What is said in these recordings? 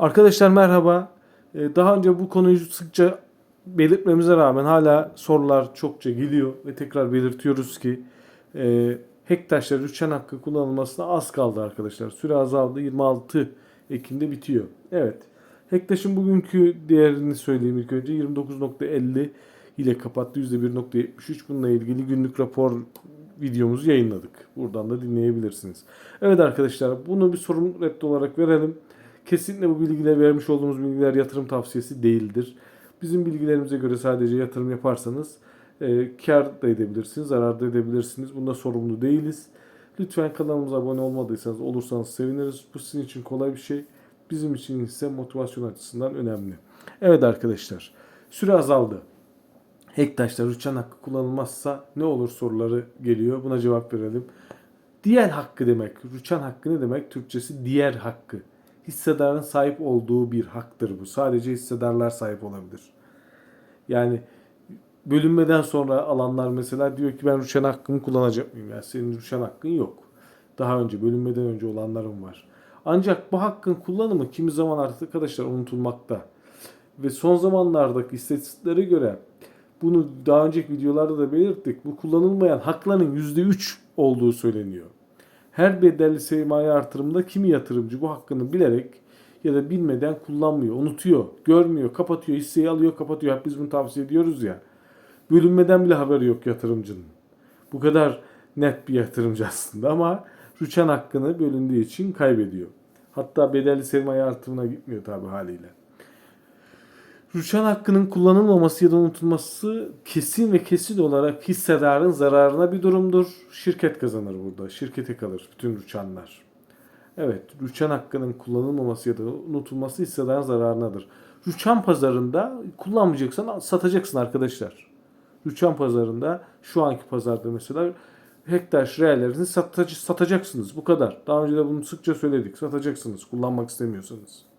Arkadaşlar merhaba. Ee, Daha önce bu konuyu sıkça belirtmemize rağmen hala sorular çokça geliyor ve tekrar belirtiyoruz ki e, Hektaşlar rüçhan hakkı kullanılmasına az kaldı arkadaşlar. Süre azaldı. 26 Ekim'de bitiyor. Evet. Hektaş'ın bugünkü değerini söyleyeyim ilk önce. 29.50 ile kapattı. %1.73. Bununla ilgili günlük rapor videomuzu yayınladık. Buradan da dinleyebilirsiniz. Evet arkadaşlar bunu bir sorun reddi olarak verelim. Kesinlikle bu bilgiler vermiş olduğumuz bilgiler yatırım tavsiyesi değildir. Bizim bilgilerimize göre sadece yatırım yaparsanız e, kar da edebilirsiniz, zarar da edebilirsiniz. Bunda sorumlu değiliz. Lütfen kanalımıza abone olmadıysanız olursanız seviniriz. Bu sizin için kolay bir şey. Bizim için ise motivasyon açısından önemli. Evet arkadaşlar süre azaldı. Hektaşlar rüçhan hakkı kullanılmazsa ne olur soruları geliyor. Buna cevap verelim. Diğer hakkı demek. Rüçhan hakkı ne demek? Türkçesi diğer hakkı. Hissedarın sahip olduğu bir haktır bu. Sadece hissedarlar sahip olabilir. Yani bölünmeden sonra alanlar mesela diyor ki ben rüçhan hakkımı kullanacak mıyım? Yani senin rüçhan hakkın yok. Daha önce bölünmeden önce olanların var. Ancak bu hakkın kullanımı kimi zaman artık arkadaşlar unutulmakta. Ve son zamanlardaki istatistiklere göre bunu daha önceki videolarda da belirttik. Bu kullanılmayan hakların %3 olduğu söyleniyor. Her bedelli sermaye artırımında kimi yatırımcı bu hakkını bilerek ya da bilmeden kullanmıyor, unutuyor, görmüyor, kapatıyor, hisseyi alıyor, kapatıyor. Hep biz bunu tavsiye ediyoruz ya. Bölünmeden bile haberi yok yatırımcının. Bu kadar net bir yatırımcı aslında ama rüçhan hakkını bölündüğü için kaybediyor. Hatta bedelli sermaye artırımına gitmiyor tabi haliyle. Rüçhan hakkının kullanılmaması ya da unutulması kesin ve kesin olarak hissedarın zararına bir durumdur. Şirket kazanır burada. Şirkete kalır bütün rüçhanlar. Evet, rüçhan hakkının kullanılmaması ya da unutulması hissedarın zararınadır. Rüçhan pazarında kullanmayacaksan satacaksın arkadaşlar. Rüçhan pazarında şu anki pazarda mesela hektar reyellerini satıcı, satacaksınız. Bu kadar. Daha önce de bunu sıkça söyledik. Satacaksınız kullanmak istemiyorsanız.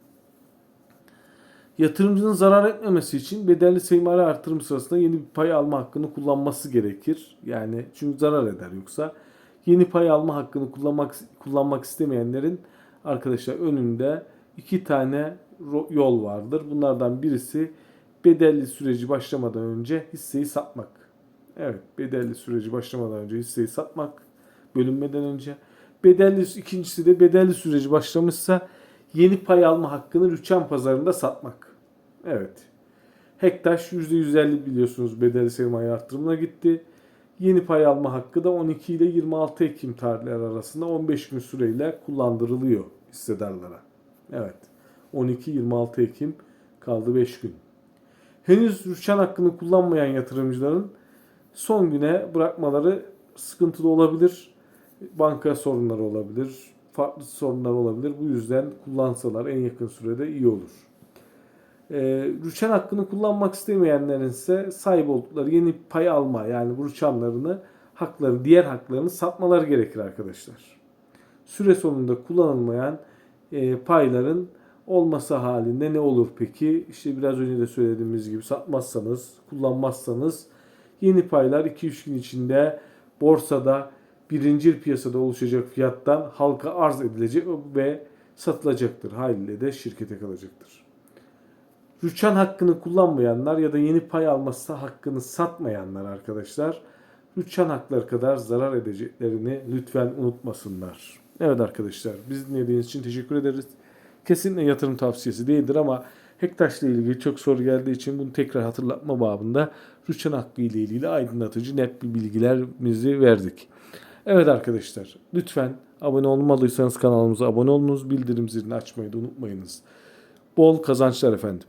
Yatırımcının zarar etmemesi için bedelli sermaye artırım sırasında yeni bir pay alma hakkını kullanması gerekir. Yani çünkü zarar eder yoksa. Yeni pay alma hakkını kullanmak kullanmak istemeyenlerin arkadaşlar önünde iki tane yol vardır. Bunlardan birisi bedelli süreci başlamadan önce hisseyi satmak. Evet, bedelli süreci başlamadan önce hisseyi satmak, bölünmeden önce. Bedelli ikincisi de bedelli süreci başlamışsa yeni pay alma hakkını rüçhan pazarında satmak. Evet. Hektaş %150 biliyorsunuz bedelli sermaye artırımına gitti. Yeni pay alma hakkı da 12 ile 26 Ekim tarihleri arasında 15 gün süreyle kullandırılıyor hissedarlara. Evet. 12-26 Ekim kaldı 5 gün. Henüz rüçhan hakkını kullanmayan yatırımcıların son güne bırakmaları sıkıntılı olabilir. Banka sorunları olabilir. Farklı sorunlar olabilir. Bu yüzden kullansalar en yakın sürede iyi olur. E, rüçhan hakkını kullanmak istemeyenlerin ise sahip oldukları yeni pay alma yani bu rüçhanlarını hakları, diğer haklarını satmaları gerekir arkadaşlar. Süre sonunda kullanılmayan e, payların olması halinde ne olur peki? İşte biraz önce de söylediğimiz gibi satmazsanız, kullanmazsanız yeni paylar 2-3 gün içinde borsada birinci piyasada oluşacak fiyattan halka arz edilecek ve satılacaktır. Haliyle de şirkete kalacaktır. Rüçhan hakkını kullanmayanlar ya da yeni pay alması hakkını satmayanlar arkadaşlar rüçhan hakları kadar zarar edeceklerini lütfen unutmasınlar. Evet arkadaşlar biz dinlediğiniz için teşekkür ederiz. Kesinlikle yatırım tavsiyesi değildir ama Hektaş'la ilgili çok soru geldiği için bunu tekrar hatırlatma babında rüçhan hakkı ile ilgili aydınlatıcı net bir bilgilerimizi verdik. Evet arkadaşlar lütfen abone olmadıysanız kanalımıza abone olunuz. Bildirim zilini açmayı da unutmayınız. Bol kazançlar efendim.